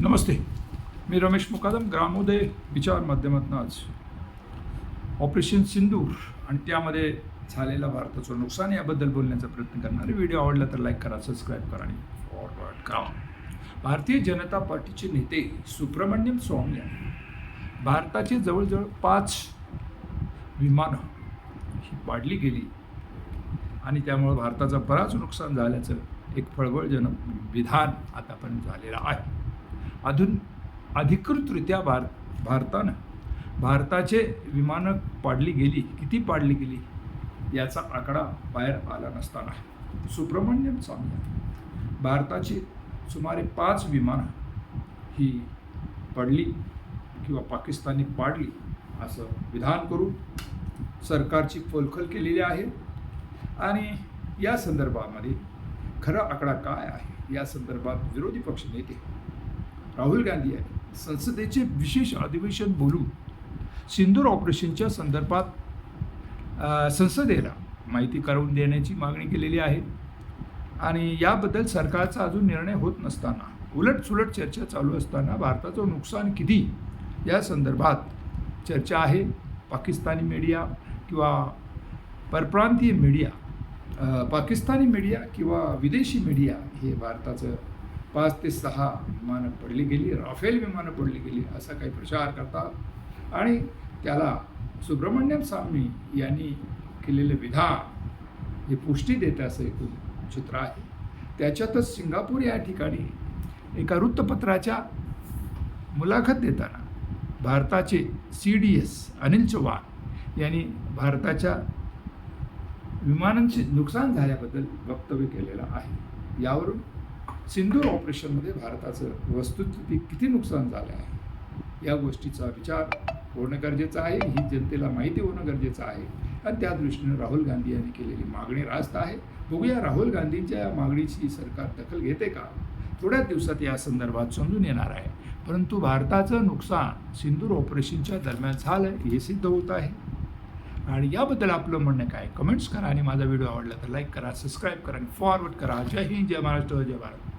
नमस्ते मी रमेश मुकादम ग्रामोदय विचार माध्यमातून आज ऑपरेशन सिंदूर आणि त्यामध्ये झालेलं भारताचं नुकसान याबद्दल बोलण्याचा प्रयत्न करणार आहे व्हिडिओ आवडला तर लाईक करा सबस्क्राईब करा आणि फॉरवर्ड करा. भारतीय जनता पार्टीचे नेते सुब्रमण्यम स्वामी यांनी भारताची जवळजवळ पाच विमानं ही पाडली गेली आणि त्यामुळं भारताचं बराच नुकसान झाल्याचं एक फळबळजनक विधान आतापर्यंत झालेलं आहे. अधून अधिकृतरित्या भार भारतानं भारताचे विमानं पाडली गेली. किती पाडली गेली? याचा आकडा बाहेर आला नसताना. सुब्रमण्यम स्वामी. भारताची सुमारे पाच विमानं ही पडली किंवा पाकिस्तानी पाडली असं विधान करून सरकारची फोलखोल केलेली आहे. आणि या संदर्भामध्ये खरा आकडा काय आहे? या संदर्भात विरोधी पक्ष नेते राहुल गांधी यांनी संसदेचे विशेष अधिवेशन बोलून सिंदूर ऑपरेशनच्या संदर्भात संसदेला माहिती करून देण्याची मागणी केलेली आहे. आणि याबद्दल सरकारचा अजून निर्णय होत नसताना उलटसुलट चर्चा चालू असताना भारताचं नुकसान किती या संदर्भात चर्चा आहे. पाकिस्तानी मीडिया किंवा परप्रांतीय मीडिया पाकिस्तानी मीडिया किंवा विदेशी मीडिया हे भारताचं पाच ते सहा विमानं पडली गेली राफेल विमानं पडली गेली असा काही प्रचार करतात. आणि त्याला सुब्रमण्यम स्वामी यांनी केलेले विधान हे पुष्टी देते असं एकूण चित्र आहे. त्याच्यातच सिंगापूर या ठिकाणी एका वृत्तपत्राच्या मुलाखत देताना भारताचे C D S Anil Chavan यांनी भारताच्या विमानांचे नुकसान झाल्याबद्दल वक्तव्य केलेलं आहे. यावरून सिंदूर ऑपरेशनमध्ये भारताचं वस्तुस्थिती किती नुकसान झालं आहे? या गोष्टीचा विचार होणं गरजेचं आहे ही जनतेला माहिती होणं गरजेचं आहे. आणि त्या दृष्टीनं राहुल गांधी यांनी केलेली मागणी रास्त आहे. बघूया राहुल गांधींच्या या मागणीची सरकार दखल घेते का? थोड्याच दिवसात या संदर्भात समजून येणार आहे. परंतु भारताचं नुकसान सिंदूर ऑपरेशनच्या दरम्यान झालं हे सिद्ध होत आहे. आणि याबद्दल आपलं म्हणणं काय? कमेंट्स करा आणि माझा व्हिडिओ आवडला तर लाईक करा सबस्क्राईब करा आणि फॉरवर्ड करा. जय हिंद जय महाराष्ट्र जय भारत.